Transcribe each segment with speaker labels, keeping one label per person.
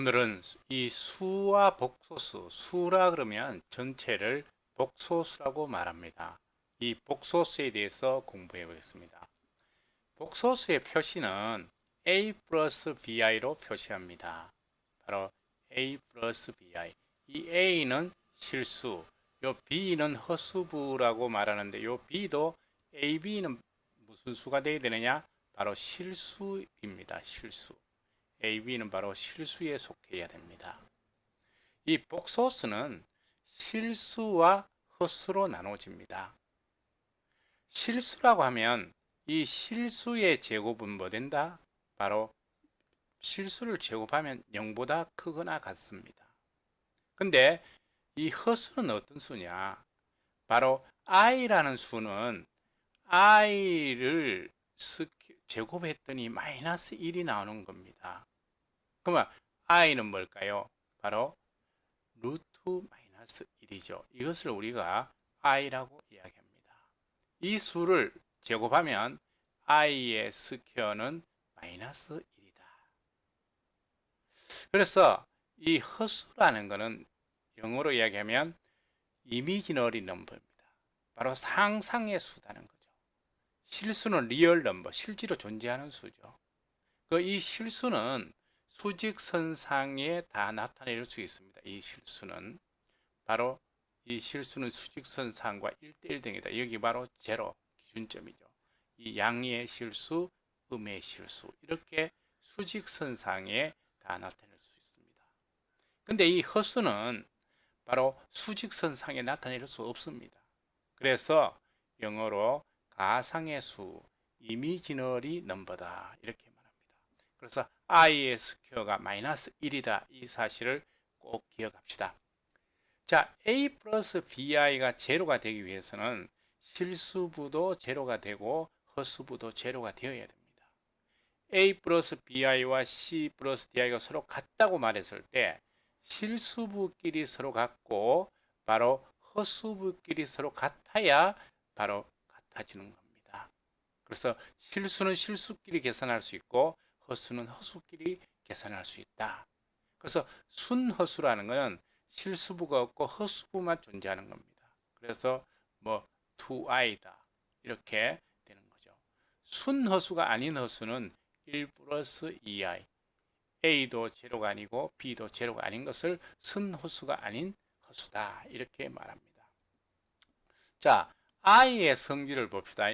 Speaker 1: 오늘은 이 수와 복소수, 수라 그러면 전체를 복소수라고 말합니다. 이 복소수에 대해서 공부해 보겠습니다. 복소수의 표시는 a 플러스 bi로 표시합니다. 바로 a 플러스 bi. 이 a는 실수, 요 b는 허수부라고 말하는데 요 b도 ab는 무슨 수가 되어야 되느냐? 바로 실수입니다. 실수. AB는 바로 실수에 속해야 됩니다. 이 복소수는 실수와 허수로 나눠집니다. 실수라고 하면 이 실수의 제곱은 뭐 된다? 바로 실수를 제곱하면 0보다 크거나 같습니다. 근데 이 허수는 어떤 수냐? 바로 i라는 수는 i를 제곱했더니 마이너스 1이 나오는 겁니다. 그러면 i는 뭘까요? 바로 루트 마이너스 1이죠. 이것을 우리가 i라고 이야기합니다. 이 수를 제곱하면 i의 스퀘어는 마이너스 1이다. 그래서 이 허수라는 것은 영어로 이야기하면 이미지너리 넘버입니다. 바로 상상의 수다는 거죠. 실수는 리얼 넘버, 실제로 존재하는 수죠. 그 이 실수는 수직선상에 다 나타낼 수 있습니다. 이 실수는 바로 이 실수는 수직선상과 1대1 등이다. 여기 바로 제로 기준점이죠. 이 양의 실수, 음의 실수 이렇게 수직선상에 다 나타낼 수 있습니다. 근데 이 허수는 바로 수직선상에 나타낼 수 없습니다. 그래서 영어로 가상의 수, 이미지너리 넘버다 이렇게 말합니다. 그래서 i의 스퀘어가 마이너스 1이다. 이 사실을 꼭 기억합시다. 자, a 플러스 bi가 제로가 되기 위해서는 실수부도 제로가 되고 허수부도 제로가 되어야 됩니다. a 플러스 bi와 c 플러스 di가 서로 같다고 말했을 때 실수부끼리 서로 같고 바로 허수부끼리 서로 같아야 바로 같아지는 겁니다. 그래서 실수는 실수끼리 계산할 수 있고 허수는 허수끼리 계산할 수 있다. 그래서 순허수라는 것은 실수부가 없고 허수부만 존재하는 겁니다. 그래서 뭐 2i다 이렇게 되는 거죠. 순허수가 아닌 허수는 1 플러스 2i a도 제로가 아니고 b도 제로가 아닌 것을 순허수가 아닌 허수다 이렇게 말합니다. 자, i의 성질을 봅시다.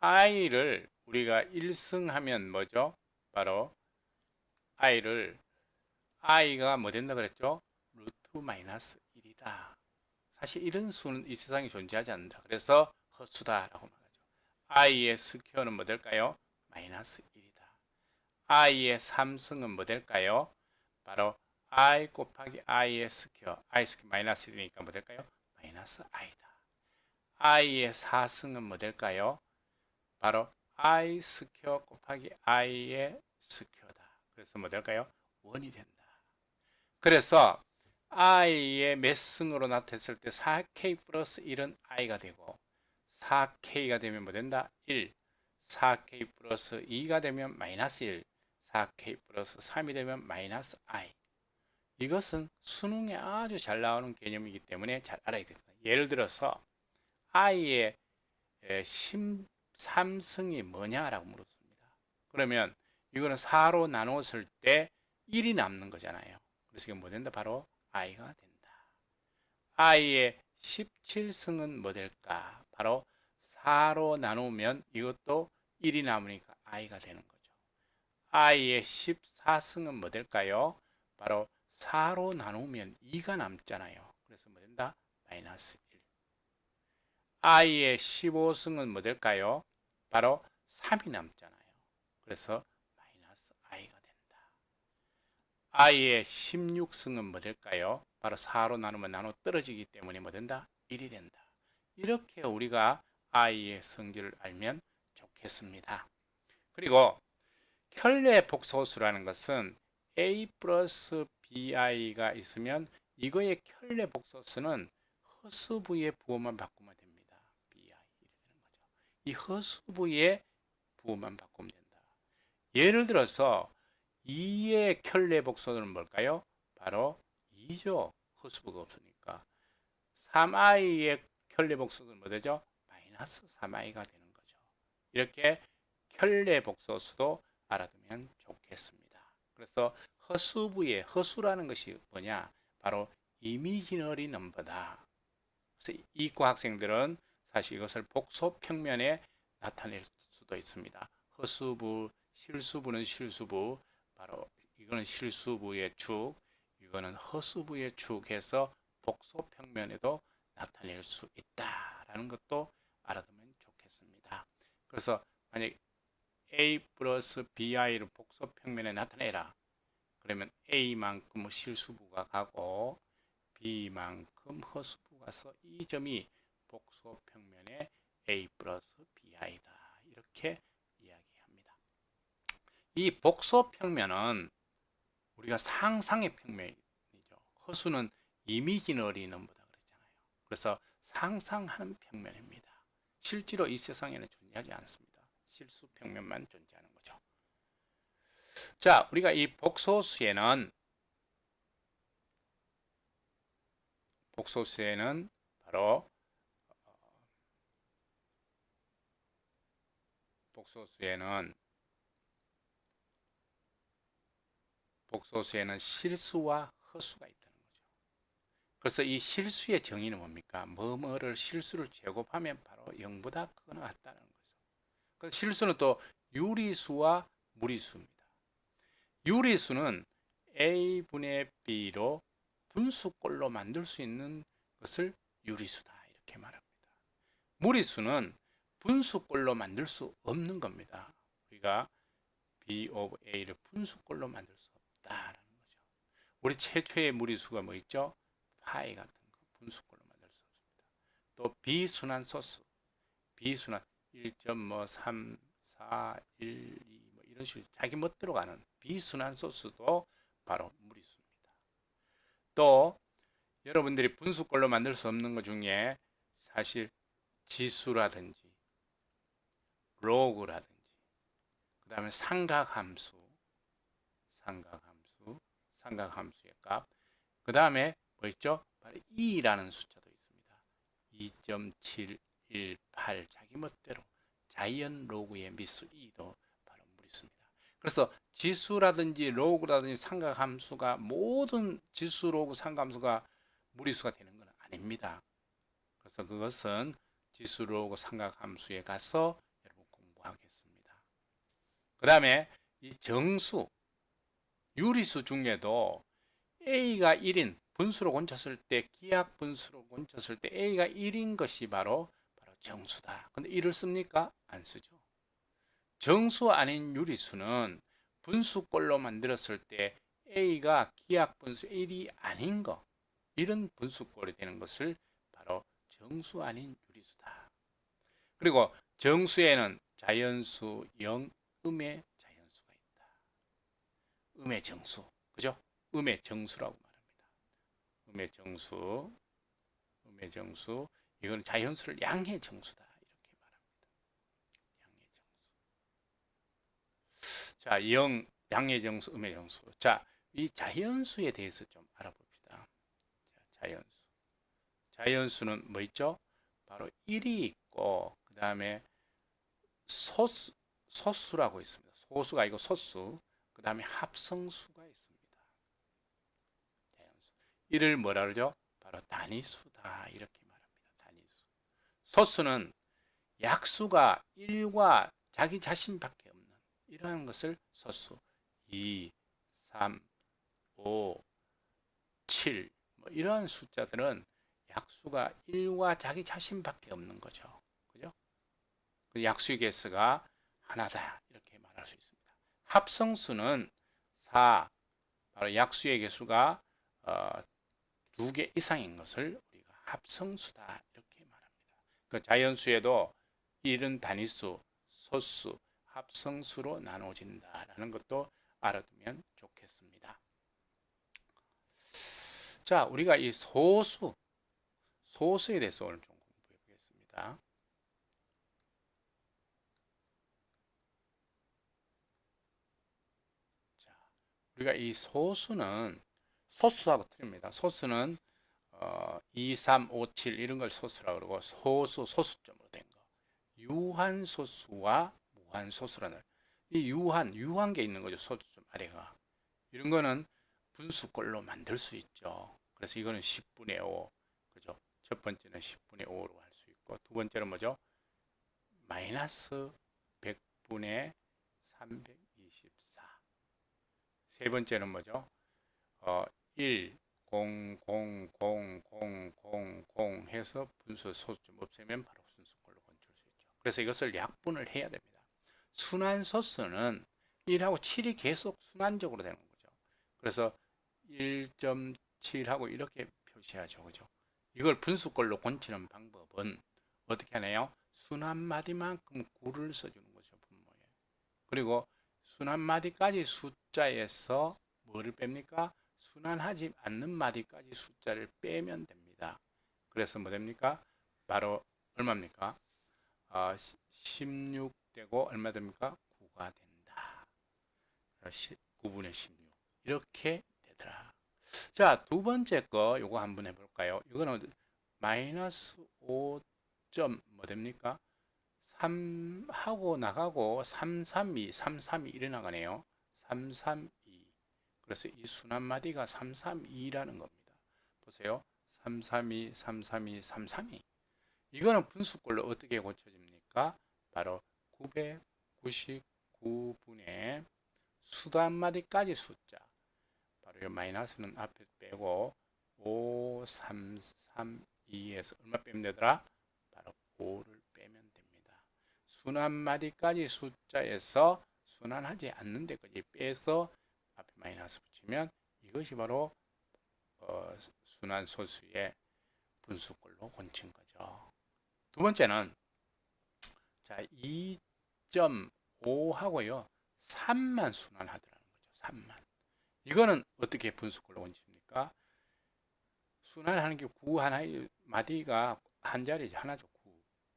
Speaker 1: i를 우리가 1승하면 뭐죠? 바로 i를 i가 뭐 된다 그랬죠? 루트 마이너스 1이다. 사실 이런 수는 이 세상에 존재하지 않는다. 그래서 허수다라고 말하죠. i의 스퀘어는 뭐 될까요? 마이너스 1이다. i의 3승은 뭐 될까요? 바로 i 곱하기 i의 스퀘어, i 스퀘어 마이너스 1이니까 뭐 될까요? 마이너스 i다. i의 4승은 뭐 될까요? 바로 i 스퀘어 곱하기 i의 스퀘어다. 그래서 뭐 될까요? 원이 된다. 그래서 i의 몇 승으로 나타냈을 때 4k 플러스 1은 i가 되고 4k가 되면 뭐 된다? 1. 4k 플러스 2가 되면 마이너스 1. 4k 플러스 3이 되면 마이너스 i. 이것은 수능에 아주 잘 나오는 개념이기 때문에 잘 알아야 됩니다. 예를 들어서 i의 13승이 뭐냐라고 물었습니다. 그러면 이거는 4로 나눴을 때 1이 남는 거잖아요. 그래서 이게 뭐 된다? 바로 i가 된다. i의 17승은 뭐 될까? 바로 4로 나누면 이것도 1이 남으니까 i가 되는 거죠. i의 14승은 뭐 될까요? 바로 4로 나누면 2가 남잖아요. 그래서 뭐 된다? 마이너스 1. i의 15승은 뭐 될까요? 바로 3이 남잖아요. 그래서 마이너스 i가 된다. i의 16승은 뭐 될까요? 바로 4로 나누면 나눠 떨어지기 때문에 뭐 된다? 1이 된다. 이렇게 우리가 i의 성질을 알면 좋겠습니다. 그리고 켤레 복소수라는 것은 a 플러스 bi가 있으면 이거의 켤레 복소수는 허수부의 부호만 바꾸면 됩니다. bi 이렇게 되는 거죠. 이 허수부의 부호만 바꾸면 된다. 예를 들어서 2의 켤레 복소는 뭘까요? 바로 2죠. 허수부가 없으니까. 3i의 켤레 복소수는 뭐 되죠? 마이너스 3i가 되는 거죠. 이렇게 켤레 복소수도 알아두면 좋겠습니다. 그래서 허수부의 허수라는 것이 뭐냐? 바로 이미지너리 넘버다. 그래서 이과 학생들은 사실 이것을 복소 평면에 나타낼 수도 있습니다. 허수부, 실수부는 실수부, 바로 이거는 실수부의 축, 이거는 허수부의 축해서 복소 평면에도 나타낼 수 있다라는 것도 알아두면 좋겠습니다. 그래서 만약 a 플러스 bi를 복소 평면에 나타내라. 그러면 a만큼 실수부가 가고 b만큼 허수부가 가서 이 점이 복소 평면에 a 플러스 bi다. 이렇게 이야기합니다. 이 복소 평면은 우리가 상상의 평면이죠. 허수는 이미지너리 넘보다 그랬잖아요. 그래서 상상하는 평면입니다. 실제로 이 세상에는 존재하지 않습니다. 실수 평면만 존재하는 거죠. 자, 우리가 이 복소수에는 복소수에는 바로 복소수에는 복소수에는 실수와 허수가 있다는 거죠. 그래서 이 실수의 정의는 뭡니까? 뭐뭐를 실수를 제곱하면 바로 0보다 크거나 같다는 거죠. 그 실수는 또 유리수와 무리수입니다. 유리수는 a분의 b로 분수꼴로 만들 수 있는 것을 유리수다 이렇게 말합니다. 무리수는 분수꼴로 만들 수 없는 겁니다. 우리가 b of a를 분수꼴로 만들 수 없다라는 거죠. 우리 최초의 무리수가 뭐 있죠? 파이 같은 거 분수꼴로 만들 수 없습니다. 또 비순환 소수, 비순환 1.3, 4, 1, 2, 뭐 이런 식으로 자기 멋대로 가는 비순환 소수도 바로 무리수입니다. 또 여러분들이 분수꼴로 만들 수 없는 것 중에 사실 지수라든지 로그라든지 그 다음에 삼각함수 삼각함수 삼각함수의 값 그 다음에 뭐 있죠? 바로 2라는 숫자도 있습니다. 2.718 자기 멋대로 자이언 로그의 미수 2도 바로 무리수입니다. 그래서 지수라든지 로그라든지 삼각함수가 모든 지수 로그 삼각함수가 무리수가 되는 건 아닙니다. 그래서 그것은 지수 로그 삼각함수에 가서 여러분 공부하겠습니다. 그 다음에 이 정수 유리수 중에도 A가 1인 분수로 곤쳤을 때 기하 분수로 곤쳤을 때 A가 1인 것이 바로 바로 정수다. 근데 1을 씁니까? 안 쓰죠. 정수 아닌 유리수는 분수꼴로 만들었을 때 A가 기하 분수 1이 아닌 거 이런 분수꼴이 되는 것을 바로 정수 아닌 유리수다. 그리고 정수에는 자연수 0, 음의 자연수가 있다. 음의 정수. 그죠? 음의 정수라고 말합니다. 음의 정수. 음의 정수. 이거는 자연수를 양의 정수다. 이렇게 말합니다. 양의 정수. 자, 0, 양의 정수, 음의 정수. 자, 이 자연수에 대해서 좀 알아봅시다. 자, 자연수. 자연수는 뭐 있죠? 바로 1이 있고, 그 다음에 소수, 소수라고 있습니다. 소수가 아니고 소수. 그 다음에 합성수가 있습니다. 이를 뭐라 그러죠? 바로 단위수다. 이렇게 말합니다. 단위수. 소수는 약수가 1과 자기 자신밖에 없는 이러한 것을 소수. 2, 3, 5, 7. 뭐 이러한 숫자들은 약수가 1과 자기 자신밖에 없는 거죠. 그죠? 그 약수의 개수가 하나다. 이렇게 말할 수 있습니다. 합성수는 4, 바로 약수의 개수가 어, 두개 이상인 것을 우리가 합성수다. 이렇게 말합니다. 그 자연수에도 1은 단위수, 소수, 합성수로 나눠진다라는 것도 알아두면 좋겠습니다. 자, 우리가 이 소수, 소수에 대해서 오늘 좀 공부해 보겠습니다. 자, 우리가 이 소수는 소수하고 틀립니다. 소수는 어, 2, 3, 5, 7 이런 걸 소수라고 그러고 소수, 소수점으로 된 거. 유한 소수와 무한 소수라는 이 유한, 유한 게 있는 거죠. 소수점 아래가. 이런 거는 분수꼴로 만들 수 있죠. 그래서 이거는 10분의 5. 그죠? 첫 번째는 10분의 5로 할 수 있고 두 번째는 뭐죠? 마이너스 100분의 324. 세 번째는 뭐죠? 어, 1, 0, 0, 0, 0, 0, 0 해서 분수 소수점 없애면 바로 순수꼴로 건출 수 있죠. 그래서 이것을 약분을 해야 됩니다. 순환 소수는 1하고 7이 계속 순환적으로 되는 거죠. 그래서 1.7하고 이렇게 표시하죠. 그죠? 이걸 분수꼴로 건치는 방법은 어떻게 하나요? 순환 마디만큼 9를 써주는 거죠. 분모에. 그리고 순환 마디까지 숫자에서 뭐를 뺍니까? 순환하지 않는 마디까지 숫자를 빼면 됩니다. 그래서 뭐 됩니까? 바로 얼마입니까? 어, 16 되고 얼마 됩니까? 9가 된다. 9분의 16 이렇게 되더라. 자, 두 번째 거 요거 한번 해볼까요? 이거는 마이너스 5 점 뭐 됩니까? 3 하고 나가고 332, 332 이래 나가네요. 332. 그래서 이 순환 마디가 332라는 겁니다. 보세요. 332, 332, 332. 이거는 분수꼴로 어떻게 고쳐집니까? 바로 999분의 수단 마디까지 숫자. 바로 이 마이너스는 앞에 빼고 5, 3, 3, 2에서 얼마 빼면 되더라? 바로 5를 빼면 됩니다. 순환 마디까지 숫자에서 순환하지 않는 데까지 빼서 앞에 마이너스 붙이면 이것이 바로 어, 순환 소수의 분수꼴로 건친 거죠. 두 번째는 자 2.5하고요 3만 순환하더라는 거죠. 3만 이거는 어떻게 분수꼴로 건칩니까? 순환하는 게 9 하나 마디가 한 자리 하나죠. 9.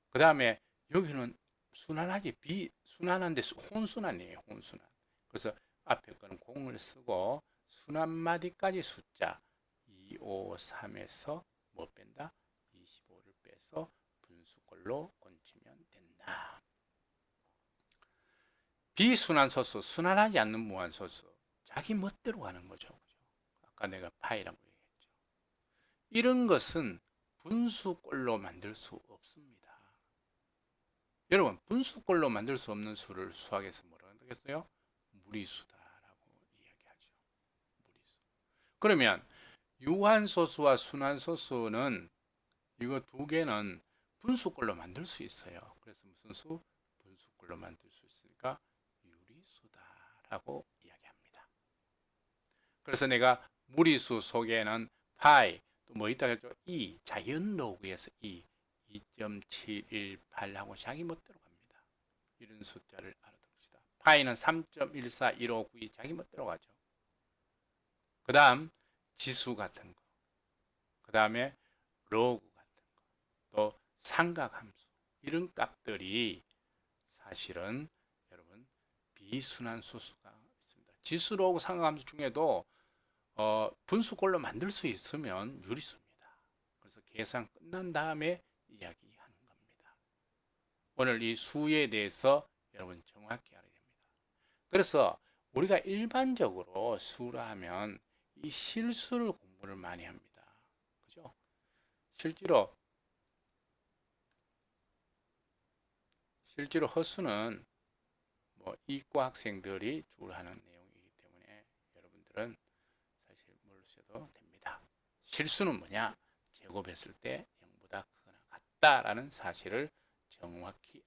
Speaker 1: 그 다음에 여기는 순환하지 비 순환한데 혼순환이에요. 혼순환. 그래서 앞에 거는 공을 쓰고 순환 마디까지 숫자 2, 5, 3에서 뭐 뺀다? 25를 빼서 분수꼴로 건치면 된다. 비순환 소수, 순환하지 않는 무한 소수. 자기 멋대로 가는 거죠. 그죠? 아까 내가 파이라고 얘기했죠. 이런 것은 분수꼴로 만들 수 없습니다. 여러분, 분수꼴로 만들 수 없는 수를 수학에서 뭐라고 하겠어요? 무리수다라고 이야기하죠. 무리수. 그러면 유한소수와 순환소수는 이거 두 개는 분수꼴로 만들 수 있어요. 그래서 무슨 수? 분수꼴로 만들 수 있으니까 유리수다라고 이야기합니다. 그래서 내가 무리수 속에는 파이 또 뭐 있다 했죠? 2 자연 로그에서 2 2.718하고 자기 멋대로 갑니다. 이런 숫자를 알아둡시다. 파이는 3.14159이 자기 멋대로 가죠. 그 다음 지수 같은 거. 그 다음에 로그 같은 거. 또 삼각함수. 이런 값들이 사실은 여러분 비순환 소수가 있습니다. 지수 로그 삼각함수 중에도 어, 분수꼴로 만들 수 있으면 유리수입니다. 그래서 계산 끝난 다음에 이야기하는 겁니다. 오늘 이 수에 대해서 여러분 정확히 알아야 됩니다. 그래서 우리가 일반적으로 수라 하면 이 실수를 공부를 많이 합니다. 그죠? 실제로 실제로 허수는 뭐 이과 학생들이 주로 하는 내용이기 때문에 여러분들은 사실 모르셔도 됩니다. 실수는 뭐냐? 제곱했을 때 0보다 크거나 같다라는 사실을 정확히